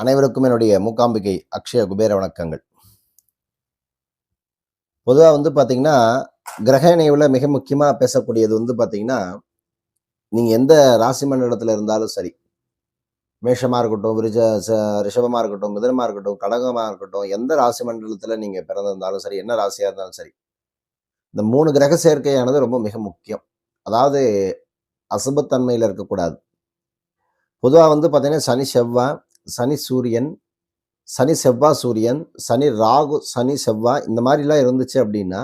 அனைவருக்கும் என்னுடைய மூக்காம்பிகை அக்ஷய குபேர வணக்கங்கள். பொதுவாக வந்து பார்த்தீங்கன்னா கிரக இணைவில் மிக முக்கியமாக பேசக்கூடியது வந்து பார்த்தீங்கன்னா நீங்கள் எந்த ராசி மண்டலத்தில் இருந்தாலும் சரி மேஷமாக இருக்கட்டும் விருஜ ரிஷபமாக இருக்கட்டும் மிதனமாக இருக்கட்டும் கடகமாக இருக்கட்டும் எந்த ராசி மண்டலத்தில் நீங்கள் பிறந்திருந்தாலும் சரி என்ன ராசியாக இருந்தாலும் சரி இந்த மூணு கிரக சேர்க்கையானது ரொம்ப மிக முக்கியம். அதாவது அசுபத்தன்மையில் இருக்கக்கூடாது. பொதுவாக வந்து பார்த்தீங்கன்னா சனி செவ்வாய் சனி சூரியன் சனி செவ்வாய் சூரியன் சனி ராகு சனி செவ்வாய் இந்த மாதிரிலாம் இருந்துச்சு அப்படின்னா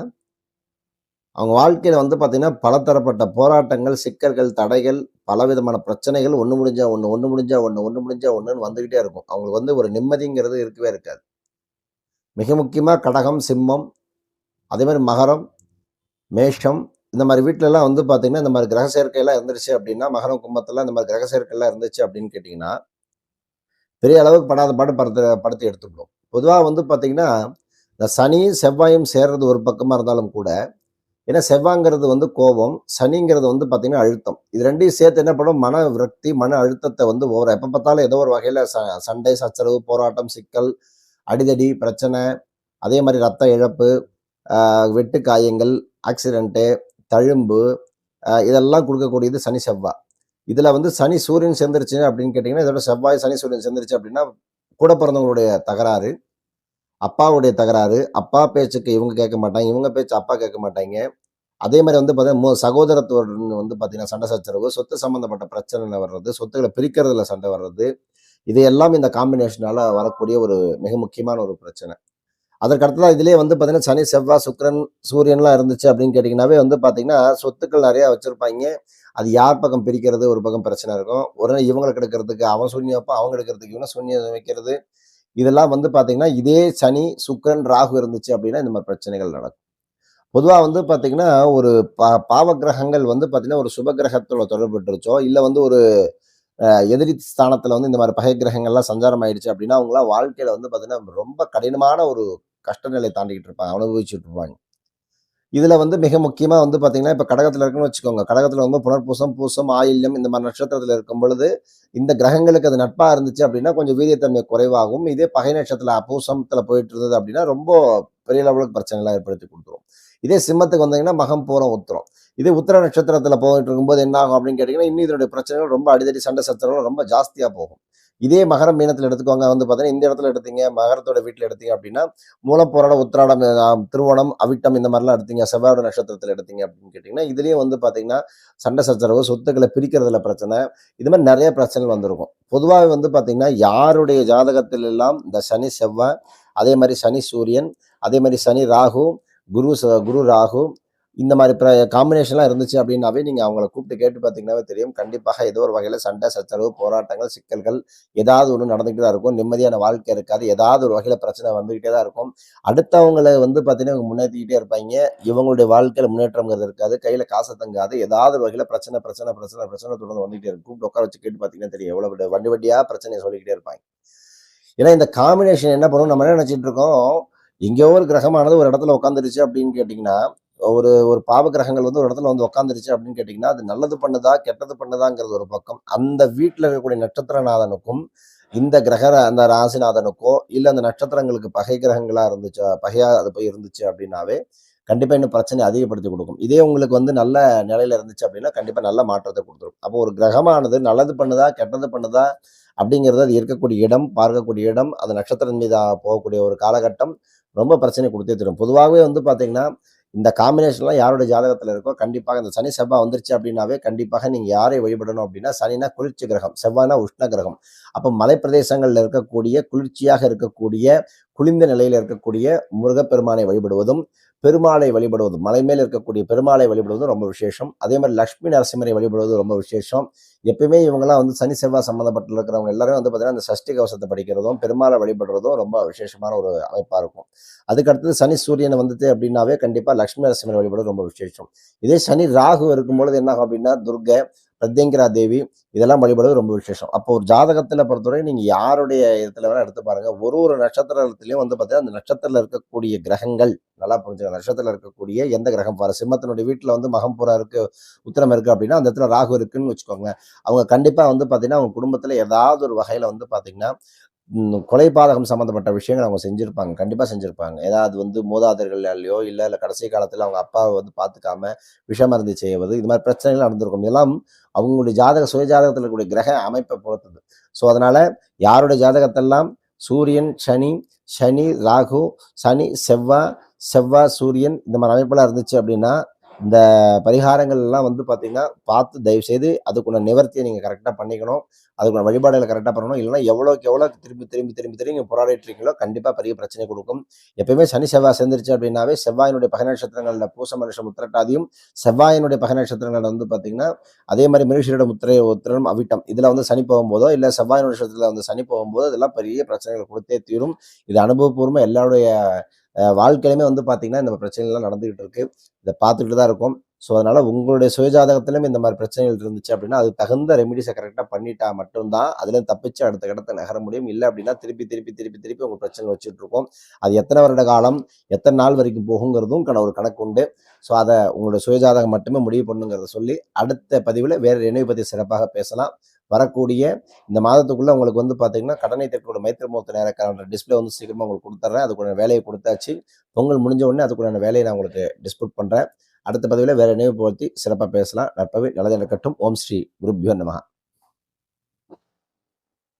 அவங்க வாழ்க்கையில் வந்து பார்த்திங்கன்னா பலதரப்பட்ட போராட்டங்கள் சிக்கல்கள் தடைகள் பலவிதமான பிரச்சனைகள் ஒன்று முடிஞ்சால் ஒன்று ஒன்று முடிஞ்சால் ஒன்று ஒன்று முடிஞ்சால் ஒன்றுன்னு வந்துக்கிட்டே இருக்கும். அவங்களுக்கு வந்து ஒரு நிம்மதிங்கிறது இருக்கவே இருக்காது. மிக முக்கியமாக கடகம் சிம்மம் அதே மாதிரி மகரம் மேஷம் இந்த மாதிரி வீட்டிலலாம் வந்து பார்த்திங்கன்னா இந்த மாதிரி கிரக சேர்க்கையெல்லாம் இருந்துருச்சு அப்படின்னா மகரம் கும்பத்தில் இந்த மாதிரி கிரக சேர்க்கையெல்லாம் இருந்துச்சு அப்படின்னு கேட்டிங்கன்னா பெரிய அளவுக்கு படாத பாடு படுத்து படத்தை எடுத்துக்கணும். பொதுவாக வந்து பார்த்தீங்கன்னா இந்த சனி செவ்வாயும் சேர்றது ஒரு பக்கமாக இருந்தாலும் கூட ஏன்னா செவ்வாங்கிறது வந்து கோபம் சனிங்கிறது வந்து பார்த்தீங்கன்னா அழுத்தம். இது ரெண்டையும் சேர்த்து என்ன பண்ணும்? மன விரக்தி மன அழுத்தத்தை வந்து ஒவ்வொரு எப்போ பார்த்தாலும் ஏதோ ஒரு வகையில் ச சண்டை சச்சரவு போராட்டம் சிக்கல் அடிதடி பிரச்சனை அதே மாதிரி ரத்த இழப்பு வெட்டு காயங்கள் ஆக்சிடெண்ட்டு தழும்பு இதெல்லாம் கொடுக்கக்கூடியது சனி செவ்வாய் இதில் வந்து சனி சூரியன் சேர்ந்துருச்சு அப்படின்னு கேட்டிங்கன்னா இதோட செவ்வாய் சனி சூரியன் சேர்ந்துருச்சு அப்படின்னா கூட பிறந்தவங்களுடைய தகராறு அப்பாவுடைய தகராறு அப்பா பேச்சுக்கு இவங்க கேட்க மாட்டாங்க இவங்க பேச்சு அப்பா கேட்க மாட்டாங்க. அதே மாதிரி வந்து பார்த்தீங்கன்னா சகோதரத்துவம் வந்து பார்த்தீங்கன்னா சண்டை சச்சரவு சொத்து சம்மந்தப்பட்ட பிரச்சனை வர்றது சொத்துக்களை பிரிக்கிறதுல சண்டை வர்றது இதையெல்லாம் இந்த காம்பினேஷனால வரக்கூடிய ஒரு மிக முக்கியமான ஒரு பிரச்சனை. அதற்கடுத்ததாக இதுலேயே வந்து பார்த்தீங்கன்னா சனி செவ்வாய் சுக்கரன் சூரியன்லாம் இருந்துச்சு அப்படின்னு கேட்டிங்கனாவே வந்து பார்த்தீங்கன்னா சொத்துக்கள் நிறையா வச்சுருப்பாங்க. அது யார் பக்கம் பிரிக்கிறது? ஒரு பக்கம் பிரச்சனை இருக்கும். உடனே இவங்களுக்கு எடுக்கிறதுக்கு அவன் சூன்யம் வைப்பான் அவங்க எடுக்கிறதுக்கு இவங்க சூன்யம் வைக்கிறது. இதெல்லாம் வந்து பார்த்தீங்கன்னா இதே சனி சுக்கரன் ராகு இருந்துச்சு அப்படின்னா இந்த மாதிரி பிரச்சனைகள் நடக்கும். பொதுவாக வந்து பார்த்தீங்கன்னா ஒரு பா பாவ கிரகங்கள் வந்து பார்த்தீங்கன்னா ஒரு சுப கிரகத்தோட தொடர்புட்டுருச்சோ இல்லை வந்து ஒரு எதிரி ஸ்தானத்தில் வந்து இந்த மாதிரி பகை கிரகங்கள்லாம் சஞ்சாரம் ஆயிடுச்சு அப்படின்னா அவங்களாம் வாழ்க்கையில் வந்து பார்த்தீங்கன்னா ரொம்ப கடினமான ஒரு கஷ்ட நிலை தாண்டிக்கிட்டு இருப்பாங்க அனுபவிச்சுட்டு இருப்பாங்க. இதில் வந்து மிக முக்கியமாக வந்து பார்த்தீங்கன்னா இப்போ கடகத்தில் இருக்குன்னு வச்சுக்கோங்க. கடகத்தில் வந்து புனர்பூசம் பூசம் ஆயில்யம் இந்த மாதிரி நட்சத்திரத்தில் இருக்கும் பொழுது இந்த கிரகங்களுக்கு அது நட்பாக இருந்துச்சு அப்படின்னா கொஞ்சம் வீரியத்தன்மை குறைவாகும். இதே பகை நட்சத்திரத்தில் பூசத்தில் போயிட்டு இருந்தது அப்படின்னா ரொம்ப பெரிய லெவலுக்கு பிரச்சனைலாம் ஏற்படுத்தி கொடுத்துரும். இதே சிம்மத்துக்கு வந்தீங்கன்னா மகம் பூரம் உத்தரம். இதே உத்திர நட்சத்திரத்தில் போயிட்டு இருக்கும்போது என்ன ஆகும் அப்படின்னு கேட்டிங்கன்னா இன்னும் இதனுடைய பிரச்சனைகள் ரொம்ப அடிதடி சண்டை சச்சரவுகள் ரொம்ப ஜாஸ்தியாக போகும். இதே மகரம் மீனத்தில் எடுத்துக்கோங்க. வந்து பார்த்தீங்கன்னா இந்த இடத்துல எடுத்தீங்க மகரத்தோட வீட்டில் எடுத்தீங்க அப்படின்னா மூலப்போராட உத்திராடம் திருவோணம் அவிட்டம் இந்த மாதிரிலாம் எடுத்தீங்க செவ்வாயோட நட்சத்திரத்தில் எடுத்தீங்க அப்படின்னு கேட்டிங்கன்னா இதுலேயும் வந்து பார்த்தீங்கன்னா சண்டை சச்சரவு சொத்துக்களை பிரிக்கிறதுல பிரச்சனை. இது மாதிரி நிறைய பிரச்சனை வந்திருக்கும். பொதுவாக வந்து பார்த்தீங்கன்னா யாருடைய ஜாதகத்தில் எல்லாம் இந்த சனி செவ்வாய் அதே மாதிரி சனி சூரியன் அதே மாதிரி சனி ராகு குரு ச- குரு ராகு இந்த மாதிரி பிர காம்பினேஷன்லாம் இருந்துச்சு அப்படின்னாவே நீங்கள் அவங்கள கூப்பிட்டு கேட்டு பார்த்தீங்கன்னாவே தெரியும். கண்டிப்பாக ஏதோ ஒரு வகையில் சண்டை சச்சரவு போராட்டங்கள் சிக்கல்கள் ஏதாவது ஒன்று நடந்துக்கிட்டு தான் இருக்கும். நிம்மதியான வாழ்க்கை இருக்காது. ஏதாவது ஒரு வகையில் பிரச்சனை வந்துக்கிட்டே தான் இருக்கும். அடுத்தவங்களை வந்து பார்த்தீங்கன்னா இவங்க முன்னேற்றிக்கிட்டே இருப்பாங்க. இவங்களுடைய வாழ்க்கையில் முன்னேற்றம்ங்கிறது இருக்காது. கையில் காசு தங்காது. ஏதாவது ஒரு வகையில் பிரச்சனை பிரச்சனை பிரச்சனை பிரச்சனை தொடர்ந்து வந்துகிட்டே இருக்கும். கூப்பிட்டு உட்கார வச்சு கேட்டு பார்த்தீங்கன்னா தெரியும். எவ்வளோ வண்டி வண்டியாக பிரச்சனையை சொல்லிக்கிட்டே இருப்பாங்க. ஏன்னா இந்த காம்பினேஷன் என்ன பண்ணுவோம் நம்ம என்ன நினச்சிட்டு இருக்கோம்? எங்கேயோ ஒரு கிரகமானது ஒரு இடத்துல உட்காந்துருச்சு அப்படின்னு கேட்டிங்கன்னா ஒரு ஒரு பாவ கிரகங்கள் வந்து ஒரு இடத்துல வந்து உட்காந்துருச்சு அப்படின்னு கேட்டிங்கன்னா அது நல்லது பண்ணுதா கெட்டது பண்ணுதாங்கிறது ஒரு பக்கம். அந்த வீட்டில் இருக்கக்கூடிய நட்சத்திரநாதனுக்கும் இந்த கிரக அந்த ராசிநாதனுக்கோ இல்லை அந்த நட்சத்திரங்களுக்கு பகை கிரகங்களாக இருந்துச்சு பகையாக அது போய் இருந்துச்சு அப்படின்னாவே கண்டிப்பாக இன்னும் பிரச்சனை அதிகப்படுத்தி கொடுக்கும். இதே உங்களுக்கு வந்து நல்ல நிலையில இருந்துச்சு அப்படின்னா கண்டிப்பாக நல்ல மாற்றத்தை கொடுத்துரும். அப்போ ஒரு கிரகமானது நல்லது பண்ணுதா கெட்டது பண்ணுதா அப்படிங்கிறது அது இருக்கக்கூடிய இடம் பார்க்கக்கூடிய இடம் அது நட்சத்திரம் மீது போகக்கூடிய ஒரு காலகட்டம் ரொம்ப பிரச்சனை கொடுத்தே தரும். பொதுவாகவே வந்து பார்த்தீங்கன்னா இந்த காம்பினேஷன்லாம் யாருடைய ஜாதகத்தில் இருக்கோ கண்டிப்பாக இந்த சனி செவ்வாய் வந்துருச்சு அப்படின்னாவே கண்டிப்பாக நீங்கள் யாரை வழிபடணும் அப்படின்னா சனினா குளிர்ச்சி கிரகம் செவ்வாய்னா உஷ்ண கிரகம். அப்போ மலைப்பிரதேசங்களில் இருக்கக்கூடிய குளிர்ச்சியாக இருக்கக்கூடிய குளிர்ந்த நிலையில் இருக்கக்கூடிய முருகப்பெருமானை வழிபடுவதும் பெருமாளை வழிபடுவதும் மலை மேல் இருக்கக்கூடிய பெருமாளை வழிபடுவதும் ரொம்ப விசேஷம். அதே மாதிரி லக்ஷ்மி நரசிம்மரை வழிபடுவது ரொம்ப விசேஷம். எப்பயுமே இவங்கெல்லாம் வந்து சனி செவ்வாய் சம்மந்தப்பட்டு இருக்கிறவங்க எல்லாரும் வந்து பார்த்தீங்கன்னா அந்த சஷ்டி கவசத்தை படிக்கிறதும் பெருமாளை வழிபடுறதும் ரொம்ப விசேஷமான ஒரு அமைப்பாக இருக்கும். அதுக்கடுத்தது சனி சூரியன் வந்துட்டு அப்படின்னாவே கண்டிப்பாக லக்ஷ்மி நரசிம்மரை வழிபடுவது ரொம்ப விசேஷம். இதே சனி ராகு இருக்கும்பொழுது என்ன ஆகும் அப்படின்னா துர்கை பிரத்யங்கிரா தேவி இதெல்லாம் வழிபடுவது ரொம்ப விசேஷம். அப்போ ஒரு ஜாதகத்தில் பொறுத்தவரை நீங்கள் யாருடைய இடத்துல வேணால் எடுத்து பாருங்கள் ஒரு ஒரு நட்சத்திரத்திலையும் வந்து பார்த்தீங்கன்னா அந்த நட்சத்திரத்தில் இருக்கக்கூடிய கிரகங்கள் நல்லா புரிஞ்சுக்க நட்சத்திரத்தில் இருக்கக்கூடிய எந்த கிரகம்? பாரு சிம்மத்தினுடைய வீட்டில் வந்து மகம்புறம் இருக்கு உத்திரம் இருக்கு அப்படின்னா அந்த இடத்துல ராகு இருக்குன்னு வச்சுக்கோங்க அவங்க கண்டிப்பாக வந்து பார்த்தீங்கன்னா அவங்க குடும்பத்தில் ஏதாவது ஒரு வகையில் வந்து பார்த்தீங்கன்னா கொலை பாதகம் சம்மந்தப்பட்ட விஷயங்கள் அவங்க செஞ்சுருப்பாங்க கண்டிப்பாக செஞ்சுருப்பாங்க. ஏதாவது வந்து மூதாதையர்களாலேயோ இல்லை இல்லை கடைசி காலத்தில் அவங்க அப்பாவை வந்து பார்த்துக்காம விஷமருந்து செய்வது இது மாதிரி பிரச்சனைகள் நடந்திருக்கும். இதெல்லாம் அவங்களுடைய ஜாதக சுயஜாதகத்தில் இருக்கக்கூடிய கிரக அமைப்பை பொறுத்தது. ஸோ அதனால் யாருடைய ஜாதகத்தெல்லாம்? சூரியன் சனி சனி ராகு சனி செவ்வாய் செவ்வாய் சூரியன் இந்த மாதிரி அமைப்பெல்லாம் இருந்துச்சு அப்படின்னா இந்த பரிகாரங்கள் எல்லாம் வந்து பார்த்தீங்கன்னா பார்த்து தயவு செய்து அதுக்குள்ள நிவர்த்தியை நீங்கள் கரெக்டாக பண்ணிக்கணும். அதுக்குள்ள வழிபாடுகளை கரெக்டாக பண்ணணும். இல்லைன்னா எவ்வளோக்கு எவ்வளோ திரும்பி திரும்பி திரும்பி திரும்பி நீங்கள் இருக்கீங்களோ கண்டிப்பாக பெரிய பிரச்சனை கொடுக்கும். எப்பயுமே சனி செவ்வாய் சேர்ந்துருச்சு அப்படின்னாவே செவ்வாயினுடைய பக நட்சத்திரங்களில் பூச மனுஷ முத்திரட்டாதியும் செவ்வாயினுடைய பக நட்சத்திரங்களில் வந்து பார்த்தீங்கன்னா அதே மாதிரி மிருஷியோட முத்திரை உத்திரம் அவிட்டம் இதில் வந்து சனி போகும்போதோ இல்லை செவ்வாய் நட்சத்திரத்தில் வந்து சனி போகும்போதோ இதெல்லாம் பெரிய பிரச்சனைகள் கொடுத்தே தீரும். இது அனுபவபூர்வமாக எல்லாருடைய வாழ்க்கையிலுமே வந்து பார்த்தீங்கன்னா இந்த பிரச்சனைகள்லாம் நடந்துகிட்டு இருக்கு இதை பார்த்துக்கிட்டு தான் இருக்கும். ஸோ அதனால உங்களுடைய சுயஜாதகத்திலும் இந்த மாதிரி பிரச்சனைகள் இருந்துச்சு அப்படின்னா அது தகுந்த ரெமிடிஸை கரெக்டாக பண்ணிட்டா மட்டும்தான் அதுல தப்பிச்சு அடுத்த இடத்த நகர முடியும். இல்லை அப்படின்னா திருப்பி திருப்பி திருப்பி திருப்பி உங்க பிரச்சனை வச்சுட்டு இருக்கோம். அது எத்தனை வருட காலம் எத்தனை நாள் வரைக்கும் போகுங்கிறதும் கண- ஒரு கணக்கு உண்டு. ஸோ அதை உங்களுடைய சுயஜாதகம் மட்டுமே முடிவு பண்ணுங்கிறத சொல்லி அடுத்த பதிவில் வேற நினைவு பற்றி சிறப்பாக பேசலாம். வரக்கூடிய இந்த மாதத்துக்குள்ள உங்களுக்கு வந்து பார்த்தீங்கன்னா கடனை தற்கொலை மைத்திரமூர்த்த நேரக்கான டிஸ்பிளே வந்து சீக்கிரமாக உங்களுக்கு கொடுத்துட்றேன் அதுக்குள்ள வேலையை கொடுத்தாச்சு. பொங்கல் முடிஞ்ச உடனே அதுக்குள்ள வேலையை நான் உங்களுக்கு டிஸ்பியூட் பண்ணுறேன் அடுத்த பதவியில் வேற நினைவு பற்றி சிறப்பாக பேசலாம். நற்பவி நல்லது நடக்கட்டும் ஓம் ஸ்ரீ குருப்யோ நமகா